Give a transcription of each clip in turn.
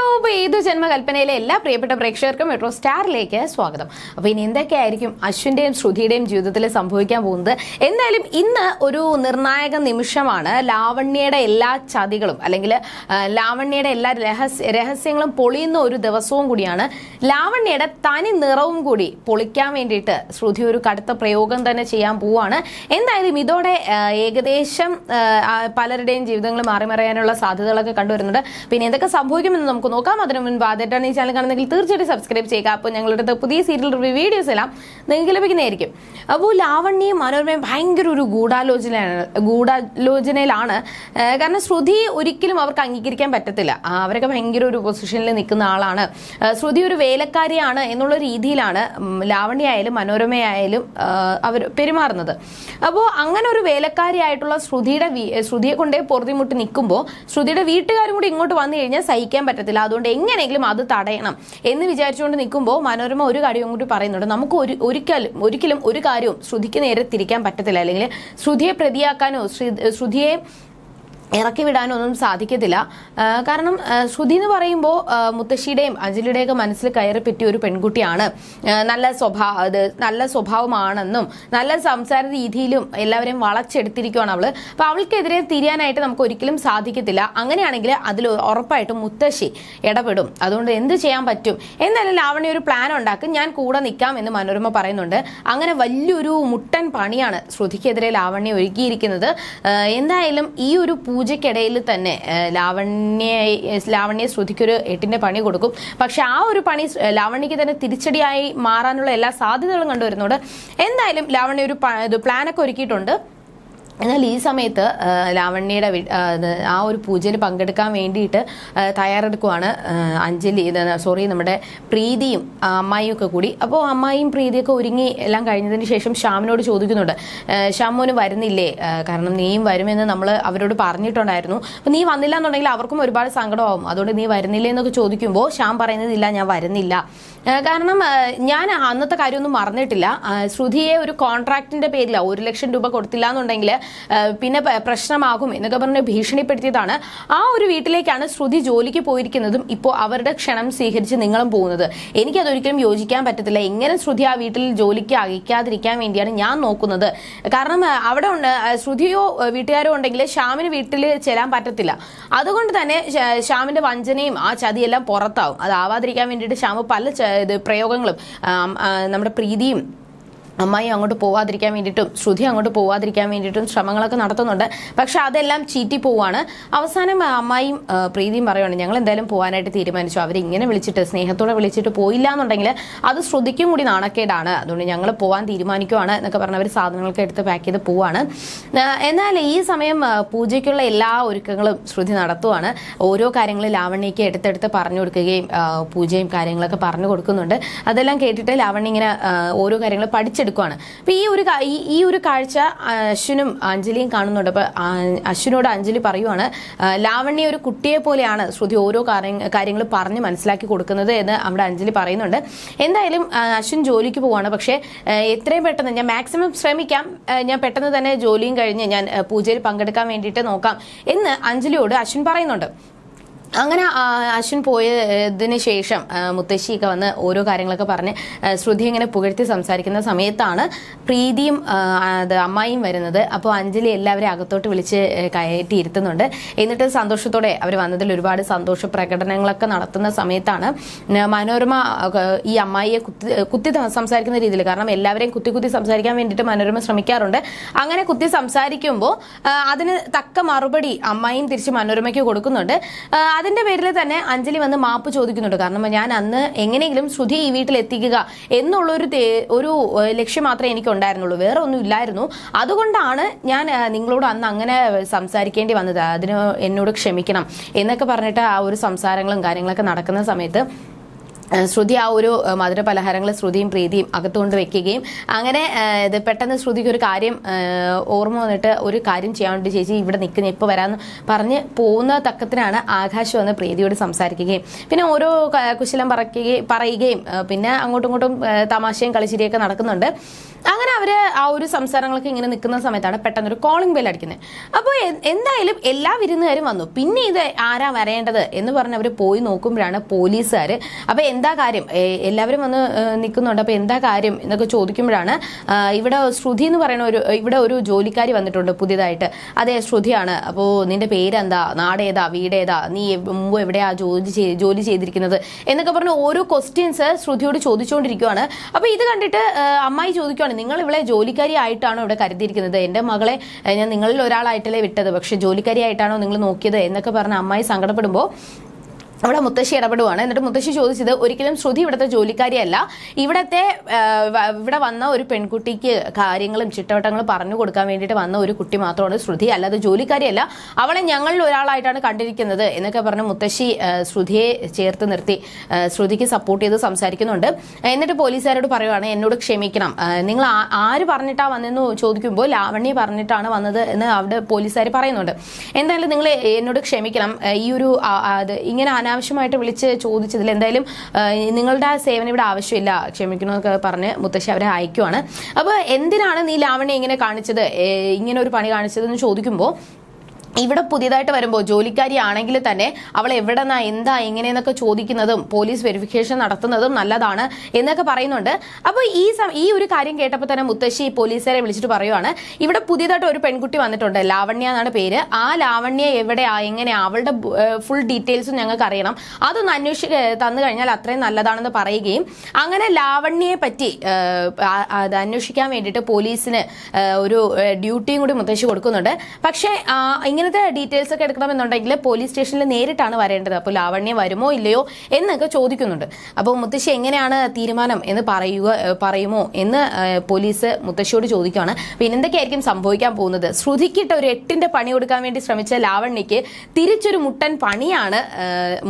അപ്പോൾ ഏതു ജന്മകൽപ്പനയിലെ എല്ലാ പ്രിയപ്പെട്ട പ്രേക്ഷകർക്കും മെട്രോ സ്റ്റാറിലേക്ക് സ്വാഗതം. അപ്പോൾ ഇനി എന്തൊക്കെയായിരിക്കും അശ്വിന്റെയും ശ്രുതിയുടെയും ജീവിതത്തിൽ സംഭവിക്കാൻ പോകുന്നത്? എന്തായാലും ഇന്ന് ഒരു നിർണായക നിമിഷമാണ്. ലാവണ്യയുടെ എല്ലാ ചതികളും അല്ലെങ്കിൽ ലാവണ്യയുടെ എല്ലാ രഹസ്യ രഹസ്യങ്ങളും പൊളിയുന്ന ഒരു ദിവസവും കൂടിയാണ്. ലാവണ്യയുടെ തനി നിറവും കൂടി പൊളിക്കാൻ വേണ്ടിയിട്ട് ശ്രുതി ഒരു കടുത്ത പ്രയോഗം തന്നെ ചെയ്യാൻ പോവുകയാണ് എന്തായാലും ഇതോടെ ഏകദേശം പലരുടെയും ജീവിതങ്ങൾ മാറി മറിയാനുള്ള സാധ്യതകളൊക്കെ കണ്ടുവരുന്നുണ്ട്. പിന്നെ എന്തൊക്കെ സംഭവിക്കുമെന്ന് നമുക്ക് നോക്കാം. അതിനു മുൻപ് ആദ്യമായിട്ടാണ് ഈ ചാനൽ കാണുന്നെങ്കിൽ തീർച്ചയായിട്ടും സബ്സ്ക്രൈബ് ചെയ്യുക. അപ്പോൾ ഞങ്ങളുടെ പുതിയ സീരിയൽ റിവ്യൂ വീഡിയോസ് എല്ലാം നിങ്ങൾക്ക് ലഭിക്കുന്നതായിരിക്കും. അപ്പോൾ ലാവണ്യയും മനോരമയും ഭയങ്കര ഒരു ഗൂഢാലോചനയാണ് ഗൂഢാലോചനയിലാണ്. കാരണം ശ്രുതി ഒരിക്കലും അവർക്ക് അംഗീകരിക്കാൻ പറ്റത്തില്ല. അവരൊക്കെ ഭയങ്കര ഒരു പൊസിഷനിൽ നിൽക്കുന്ന ആളാണ്. ശ്രുതി ഒരു വേലക്കാരിയാണ് എന്നുള്ള രീതിയിലാണ് ലാവണ്യായാലും മനോരമയായാലും അവർ പെരുമാറുന്നത്. അപ്പോൾ അങ്ങനെ ഒരു വേലക്കാരിയായിട്ടുള്ള ശ്രുതിയുടെ ശ്രുതിയെ കൊണ്ടേ പൊറുതിമുട്ടി നിൽക്കുമ്പോൾ ശ്രുതിയുടെ വീട്ടുകാരും കൂടി ഇങ്ങോട്ട് വന്നു കഴിഞ്ഞാൽ സഹിക്കാൻ പറ്റത്തില്ല. അതുകൊണ്ട് എങ്ങനെയെങ്കിലും അത് തടയണം എന്ന് വിചാരിച്ചുകൊണ്ട് നിൽക്കുമ്പോൾ മനോരമ ഒരു കാര്യവും കൂടി പറയുന്നുണ്ട്. നമുക്ക് ഒരു ഒരിക്കലും ഒരിക്കലും ഒരു കാര്യവും ശ്രുതിക്ക് നേരെ തിരിക്കാൻ പറ്റത്തില്ല. അല്ലെങ്കിൽ ശ്രുതിയെ പ്രതിയാക്കാനോ ശ്രീ- ശ്രുതിയെ ഇറക്കി വിടാനൊന്നും സാധിക്കത്തില്ല. കാരണം ശ്രുതി എന്ന് പറയുമ്പോൾ മുത്തശ്ശിയുടെയും അഞ്ജലിയുടെയൊക്കെ മനസ്സിൽ കയറി പറ്റിയ ഒരു പെൺകുട്ടിയാണ്. നല്ല സ്വഭാവ നല്ല സ്വഭാവമാണെന്നും നല്ല സംസാര രീതിയിലും എല്ലാവരെയും വളച്ചെടുത്തിരിക്കുകയാണ് അവൾ. അപ്പൊ അവൾക്കെതിരെ തിരിയാനായിട്ട് നമുക്ക് ഒരിക്കലും സാധിക്കത്തില്ല. അങ്ങനെയാണെങ്കിൽ അതിൽ ഉറപ്പായിട്ടും മുത്തശ്ശി ഇടപെടും. അതുകൊണ്ട് എന്ത് ചെയ്യാൻ പറ്റും? എന്നാലും ലാവണ്യ ഒരു പ്ലാൻ ഉണ്ടാക്കും. ഞാൻ കൂടെ നിൽക്കാം എന്ന് മനോരമ പറയുന്നുണ്ട്. അങ്ങനെ വലിയൊരു മുട്ടൻ പണിയാണ് ശ്രുതിക്കെതിരെ ലാവണ്യ ഒരുക്കിയിരിക്കുന്നത്. എന്തായാലും ഈ ഒരു പൂജയ്ക്കിടയിൽ തന്നെ ലാവണ്യ ലാവണ്യ ശ്രുതിക്കൊരു എട്ടിന്റെ പണി കൊടുക്കും. പക്ഷെ ആ ഒരു പണി ലാവണ്യക്ക് തന്നെ തിരിച്ചടിയായി മാറാനുള്ള എല്ലാ സാധ്യതകളും കണ്ടുവരുന്നുണ്ട്. എന്തായാലും ലാവണ്യ ഒരു പ്ലാനൊക്കെ ഒരുക്കിയിട്ടുണ്ട്. എന്നാൽ ഈ സമയത്ത് ലാവണ്യയുടെ ആ, ഒരു പൂജയിൽ പങ്കെടുക്കാൻ വേണ്ടിയിട്ട് തയ്യാറെടുക്കുവാണ് അഞ്ജലി സോറി നമ്മുടെ പ്രീതിയും അമ്മായിയും ഒക്കെ കൂടി. അപ്പോൾ അമ്മായിയും പ്രീതിയൊക്കെ ഒരുങ്ങി എല്ലാം കഴിഞ്ഞതിന് ശേഷം ശ്യാമിനോട് ചോദിക്കുന്നുണ്ട് ശ്യാമോന് വരുന്നില്ലേ? കാരണം നീയും വരുമെന്ന് നമ്മൾ അവരോട് പറഞ്ഞിട്ടുണ്ടായിരുന്നു. അപ്പോൾ നീ വന്നില്ല എന്നുണ്ടെങ്കിൽ അവർക്കും ഒരുപാട് സങ്കടമാവും. അതുകൊണ്ട് നീ വരുന്നില്ലേ എന്നൊക്കെ ചോദിക്കുമ്പോൾ ശ്യാം പറയുന്നതില്ല ഞാൻ വരുന്നില്ല. കാരണം ഞാൻ അന്നത്തെ കാര്യമൊന്നും മറന്നിട്ടില്ല. ശ്രുതിയെ ഒരു കോൺട്രാക്ടിന്റെ പേരിലാണ് ഒരു ലക്ഷം രൂപ കൊടുത്തില്ല എന്നുണ്ടെങ്കിൽ പിന്നെ പ്രശ്നമാകും എന്നൊക്കെ പറഞ്ഞ് ഭീഷണിപ്പെടുത്തിയതാണ്. ആ ഒരു വീട്ടിലേക്കാണ് ശ്രുതി ജോലിക്ക് പോയിരിക്കുന്നതും ഇപ്പോൾ അവരുടെ ക്ഷണം സ്വീകരിച്ച് നിങ്ങളും പോകുന്നത്. എനിക്കതൊരിക്കലും യോജിക്കാൻ പറ്റത്തില്ല. എങ്ങനെ ശ്രുതി ആ വീട്ടിൽ ജോലിക്ക് അയക്കാതിരിക്കാൻ വേണ്ടിയാണ് ഞാൻ നോക്കുന്നത്. കാരണം അവിടെ ഉണ്ട് ശ്രുതിയോ വീട്ടുകാരോ ഉണ്ടെങ്കിൽ ശ്യാമിന് വീട്ടിൽ ചെല്ലാൻ പറ്റത്തില്ല. അതുകൊണ്ട് തന്നെ ശ്യാമിന്റെ വഞ്ചനയും ആ ചതിയെല്ലാം പുറത്താവും. അതാവാതിരിക്കാൻ വേണ്ടിയിട്ട് ശ്യാമ് പല ഇത് പ്രയോഗങ്ങളും നമ്മുടെ പ്രീതിയും അമ്മായി അങ്ങോട്ട് പോവാതിരിക്കാൻ വേണ്ടിയിട്ടും ശ്രുതി അങ്ങോട്ട് പോവാതിരിക്കാൻ വേണ്ടിയിട്ടും ശ്രമങ്ങളൊക്കെ നടത്തുന്നുണ്ട്. പക്ഷെ അതെല്ലാം ചീറ്റി പോവാണ്. അവസാനം അമ്മായിയും പ്രീതിയും പറയുവാണ് ഞങ്ങൾ എന്തായാലും പോകാനായിട്ട് തീരുമാനിച്ചു. അവരിങ്ങനെ വിളിച്ചിട്ട് സ്നേഹത്തോടെ വിളിച്ചിട്ട് പോയില്ല എന്നുണ്ടെങ്കിൽ അത് ശ്രുതിക്കും കൂടി നാണക്കേടാണ്. അതുകൊണ്ട് ഞങ്ങൾ പോകാൻ തീരുമാനിക്കുവാണ് എന്നൊക്കെ പറഞ്ഞ് അവർ സാധനങ്ങളൊക്കെ എടുത്ത് പാക്ക് ചെയ്ത് പോവാണ്. എന്നാൽ ഈ സമയം പൂജയ്ക്കുള്ള എല്ലാ ഒരുക്കങ്ങളും ശ്രുതി നടത്തുവാണ്. ഓരോ കാര്യങ്ങളും ലാവണ്യയ്ക്ക് എടുത്തെടുത്ത് പറഞ്ഞു കൊടുക്കുകയും പൂജയും കാര്യങ്ങളൊക്കെ പറഞ്ഞു കൊടുക്കുന്നുണ്ട്. അതെല്ലാം കേട്ടിട്ട് ലാവണ്യ ഇങ്ങനെ ഓരോ കാര്യങ്ങൾ പഠിച്ചെടുക്കുവാണ് അപ്പൊ ഈ ഒരു ഈ- ഒരു കാഴ്ച അശ്വിനും അഞ്ജലിയും കാണുന്നുണ്ട്. അപ്പൊ അശ്വിനോട് അഞ്ജലി പറയുവാണ് ലാവണ്യ ഒരു കുട്ടിയെ പോലെയാണ് ശ്രുതി ഓരോ കാര്യങ്ങൾ പറഞ്ഞ് മനസ്സിലാക്കി കൊടുക്കുന്നത് എന്ന് അവിടെ അഞ്ജലി പറയുന്നുണ്ട്. എന്തായാലും അശ്വിൻ ജോലിക്ക് പോവാണ്. പക്ഷേ എത്രയും പെട്ടെന്ന് ഞാൻ മാക്സിമം ശ്രമിക്കാം. ഞാൻ പെട്ടെന്ന് തന്നെ ജോലിയും കഴിഞ്ഞ് ഞാൻ പൂജയിൽ പങ്കെടുക്കാൻ വേണ്ടിയിട്ട് നോക്കാം എന്ന് അഞ്ജലിയോട് അശ്വിൻ പറയുന്നുണ്ട്. അങ്ങനെ അശ്വിൻ പോയതിന് ശേഷം മുത്തശ്ശിയൊക്കെ വന്ന് ഓരോ കാര്യങ്ങളൊക്കെ പറഞ്ഞ് ശ്രുതി ഇങ്ങനെ പുകഴ്ത്തി സംസാരിക്കുന്ന സമയത്താണ് പ്രീതിയും അത് അമ്മായിയും വരുന്നത്. അപ്പോൾ അഞ്ജലി എല്ലാവരെയും അകത്തോട്ട് വിളിച്ച് കയറ്റി ഇരുത്തുന്നുണ്ട്. എന്നിട്ട് സന്തോഷത്തോടെ അവർ വന്നതിൽ ഒരുപാട് സന്തോഷ പ്രകടനങ്ങളൊക്കെ നടത്തുന്ന സമയത്താണ് മനോരമ ഈ അമ്മായിയെ കുത്തി കുത്തി സംസാരിക്കുന്ന രീതിയിൽ. കാരണം എല്ലാവരെയും കുത്തി കുത്തി സംസാരിക്കാൻ വേണ്ടിയിട്ട് മനോരമ ശ്രമിക്കാറുണ്ട്. അങ്ങനെ കുത്തി സംസാരിക്കുമ്പോൾ അതിന് തക്ക മറുപടി അമ്മായിയും തിരിച്ച് മനോരമയ്ക്ക് കൊടുക്കുന്നുണ്ട്. അതിന്റെ പേരിൽ തന്നെ അഞ്ജലി വന്ന് മാപ്പ് ചോദിക്കുന്നുണ്ട്. കാരണം ഞാൻ അന്ന് എങ്ങനെയെങ്കിലും ശ്രുതി ഈ വീട്ടിൽ എത്തിക്കുക എന്നുള്ളൊരു തേ- ഒരു ലക്ഷ്യം മാത്രമേ എനിക്ക് ഉണ്ടായിരുന്നുള്ളൂ വേറെ ഒന്നും ഇല്ലായിരുന്നു. അതുകൊണ്ടാണ് ഞാൻ നിങ്ങളോട് അന്ന് അങ്ങനെ സംസാരിക്കേണ്ടി വന്നത്. അതിന് എന്നോട് ക്ഷമിക്കണം എന്നൊക്കെ പറഞ്ഞിട്ട് ആ ഒരു സംസാരങ്ങളും കാര്യങ്ങളൊക്കെ നടക്കുന്ന സമയത്ത് ശ്രുതി ആ ഒരു മധുര പലഹാരങ്ങൾ ശ്രുതിയും പ്രീതിയും അകത്തുകൊണ്ട് വെക്കുകയും അങ്ങനെ ഇത് പെട്ടെന്ന് ശ്രുതിക്ക് ഒരു കാര്യം ഓർമ്മ വന്നിട്ട് ഒരു കാര്യം ചെയ്യാൻ വേണ്ടി ചേച്ചി ഇവിടെ നിൽക്കുന്ന ഇപ്പോൾ വരാമെന്ന് പറഞ്ഞ് പോകുന്ന തക്കത്തിനാണ് ആകാശ് വന്ന് പ്രീതിയോട് സംസാരിക്കുകയും. പിന്നെ ഓരോ കുശലം പറയുകയും പറയുകയും പിന്നെ അങ്ങോട്ടും ഇങ്ങോട്ടും തമാശയും കളിച്ചിരിയൊക്കെ നടക്കുന്നുണ്ട്. അങ്ങനെ അവർ ആ ഒരു സംസാരങ്ങളൊക്കെ ഇങ്ങനെ നിൽക്കുന്ന സമയത്താണ് പെട്ടെന്ന് ഒരു കോളിംഗ് ബെൽ അടിക്കുന്നത് അപ്പോൾ എന്തായാലും എല്ലാ വിരുന്നുകാരും വന്നു. പിന്നെ ഇത് ആരാ വരേണ്ടത് എന്ന് പറഞ്ഞ് അവർ പോയി നോക്കുമ്പോഴാണ് പോലീസുകാർ അപ്പോൾ എന്താ കാര്യം? എല്ലാവരും വന്ന് നിൽക്കുന്നുണ്ട്. അപ്പോൾ എന്താ കാര്യം എന്നൊക്കെ ചോദിക്കുമ്പോഴാണ് ഇവിടെ ശ്രുതി എന്ന് പറയുന്ന ഒരു ഇവിടെ ഒരു ജോലിക്കാരി വന്നിട്ടുണ്ട് പുതിയതായിട്ട്. അതെ ശ്രുതിയാണ്. അപ്പോൾ നിന്റെ പേരെന്താ? നാടേതാ? വീടേതാ? നീ മുമ്പ് എവിടെയാ ജോലി ജോലി ചെയ്തിരിക്കുന്നത്? എന്നൊക്കെ പറഞ്ഞ് ഓരോ ക്വസ്റ്റ്യൻസ് ശ്രുതിയോട് ചോദിച്ചുകൊണ്ടിരിക്കുവാണ് അപ്പോൾ ഇത് കണ്ടിട്ട് അമ്മായി ചോദിക്കുവാണ് നിങ്ങൾ ഇവിടെ ജോലിക്കാരി ആയിട്ടാണോ ഇവിടെ കരുതിയിരിക്കുന്നത്? എന്റെ മകളെ ഞാൻ നിങ്ങളിൽ ഒരാളായിട്ടല്ലേ വിട്ടത്. പക്ഷെ ജോലിക്കാരി ആയിട്ടാണോ നിങ്ങൾ നോക്കിയത് എന്നൊക്കെ പറഞ്ഞ് അമ്മായി സങ്കടപ്പെടുമ്പോൾ അവിടെ മുത്തശ്ശി ഇടപെടുവാണ്. എന്നിട്ട് മുത്തശ്ശി ചോദിച്ചത് ഒരിക്കലും ശ്രുതി ഇവിടുത്തെ ജോലിക്കാരിയല്ല. ഇവിടത്തെ ഇവിടെ വന്ന ഒരു പെൺകുട്ടിക്ക് കാര്യങ്ങളും ചിട്ടവട്ടങ്ങളും പറഞ്ഞു കൊടുക്കാൻ വേണ്ടിയിട്ട് വന്ന ഒരു കുട്ടി മാത്രമാണ് ശ്രുതി. അല്ലാതെ ജോലിക്കാരിയല്ല. അവളെ ഞങ്ങളിൽ ഒരാളായിട്ടാണ് കണ്ടിരിക്കുന്നത് എന്നൊക്കെ പറഞ്ഞ് മുത്തശ്ശി ശ്രുതിയെ ചേർത്ത് നിർത്തി ശ്രുതിക്ക് സപ്പോർട്ട് ചെയ്ത് സംസാരിക്കുന്നുണ്ട്. എന്നിട്ട് പോലീസുകാരോട് പറയുവാണ് എന്നോട് ക്ഷമിക്കണം. നിങ്ങൾ ആര് പറഞ്ഞിട്ടാണ് വന്നെന്ന് ചോദിക്കുമ്പോൾ ലാവണ്യ പറഞ്ഞിട്ടാണ് വന്നത് എന്ന് അവിടെ പോലീസുകാർ പറയുന്നുണ്ട്. എന്തായാലും നിങ്ങൾ എന്നോട് ക്ഷമിക്കണം. ഈ ഒരു ഇങ്ങനെ ഇങ്ങനെ അനാവശ്യമായിട്ട് വിളിച്ച് ചോദിച്ചതിൽ എന്തായാലും നിങ്ങളുടെ ആ സേവനം ഇവിടെ ആവശ്യമില്ല ക്ഷമിക്കണമെന്നൊക്കെ പറഞ്ഞ് മുത്തശ്ശി അവരെ അയക്കുവാണ്. അപ്പോൾ എന്തിനാണ് നീ ലാവണ്യ ഇങ്ങനെ കാണിച്ചത്? ഇങ്ങനെ ഒരു പണി കാണിച്ചതെന്ന് ചോദിക്കുമ്പോൾ ഇവിടെ പുതിയതായിട്ട് വരുമ്പോൾ ജോലിക്കാരി ആണെങ്കിൽ തന്നെ അവൾ എവിടെന്നാ എന്താ എങ്ങനെയെന്നൊക്കെ ചോദിക്കുന്നതും പോലീസ് വെരിഫിക്കേഷൻ നടത്തുന്നതും നല്ലതാണ് എന്നൊക്കെ പറയുന്നുണ്ട്. അപ്പോൾ ഈ ഈ ഒരു കാര്യം കേട്ടപ്പോൾ തന്നെ മുത്തശ്ശി പോലീസുകാരെ വിളിച്ചിട്ട് പറയുവാണ് ഇവിടെ പുതിയതായിട്ട് ഒരു പെൺകുട്ടി വന്നിട്ടുണ്ട് ലാവണ്യ എന്നാണ് പേര്. ആ ലാവണ്യ എവിടെയാ എങ്ങനെയാ അവളുടെ ഫുൾ ഡീറ്റെയിൽസും ഞങ്ങൾക്ക് അറിയണം അതൊന്ന് അന്വേഷി തന്നു കഴിഞ്ഞാൽ അത്രയും നല്ലതാണെന്ന് പറയുകയും അങ്ങനെ ലാവണ്യയെ പറ്റി അത് അന്വേഷിക്കാൻ വേണ്ടിയിട്ട് പോലീസിന് ഒരു ഡ്യൂട്ടിയും കൂടി മുത്തശ്ശി കൊടുക്കുന്നുണ്ട്. പക്ഷേ ആ, ഇങ്ങനത്തെ ഡീറ്റെയിൽസ് ഒക്കെ എടുക്കണമെന്നുണ്ടെങ്കിൽ പോലീസ് സ്റ്റേഷനിൽ നേരിട്ടാണ് വരേണ്ടത്. അപ്പോൾ ലാവണ്യ വരുമോ ഇല്ലയോ എന്നൊക്കെ ചോദിക്കുന്നുണ്ട്. അപ്പോൾ മുത്തശ്ശി എങ്ങനെയാണ് തീരുമാനം എന്ന് പറയുക പറയുമോ എന്ന് പോലീസ് മുത്തശ്ശിയോട് ചോദിക്കുകയാണ്. പിന്നെ എന്തൊക്കെയായിരിക്കും സംഭവിക്കാൻ പോകുന്നത്? ശ്രുതിക്കിട്ട് ഒരു എട്ടിന്റെ പണി കൊടുക്കാൻ വേണ്ടി ശ്രമിച്ച ലാവണ്യക്ക് തിരിച്ചൊരു മുട്ടൻ പണിയാണ്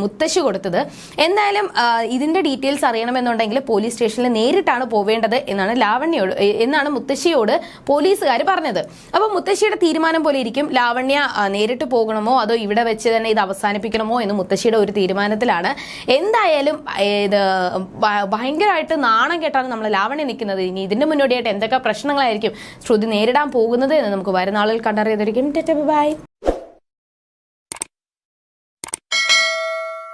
മുത്തശ്ശി കൊടുത്തത്. എന്തായാലും ഇതിന്റെ ഡീറ്റെയിൽസ് അറിയണമെന്നുണ്ടെങ്കിൽ പോലീസ് സ്റ്റേഷനിൽ നേരിട്ടാണ് പോവേണ്ടത് എന്നാണ് ലാവണ്യോട് എന്നാണ് മുത്തശ്ശിയോട് പോലീസുകാർ പറഞ്ഞത്. അപ്പോൾ മുത്തശ്ശിയുടെ തീരുമാനം പോലെ ഇരിക്കും. ലാവണ്യ നേരിട്ട് പോകണമോ? അതോ ഇവിടെ വെച്ച് തന്നെ ഇത് അവസാനിപ്പിക്കണമോ എന്ന് മുത്തശ്ശിയുടെ ഒരു തീരുമാനത്തിലാണ്. എന്തായാലും ഇത് ഭയങ്കരമായിട്ട് നാണം കേട്ടാണ് നമ്മൾ ലാവണ്യ നിൽക്കുന്നത്. ഇനി ഇതിന്റെ മുന്നോടിയായിട്ട് എന്തൊക്കെ പ്രശ്നങ്ങളായിരിക്കും ശ്രുതി നേരിടാൻ പോകുന്നത് എന്ന് നമുക്ക് വരുന്ന ആളുകൾ കണ്ടറിയാതിരിക്കും ബൈ.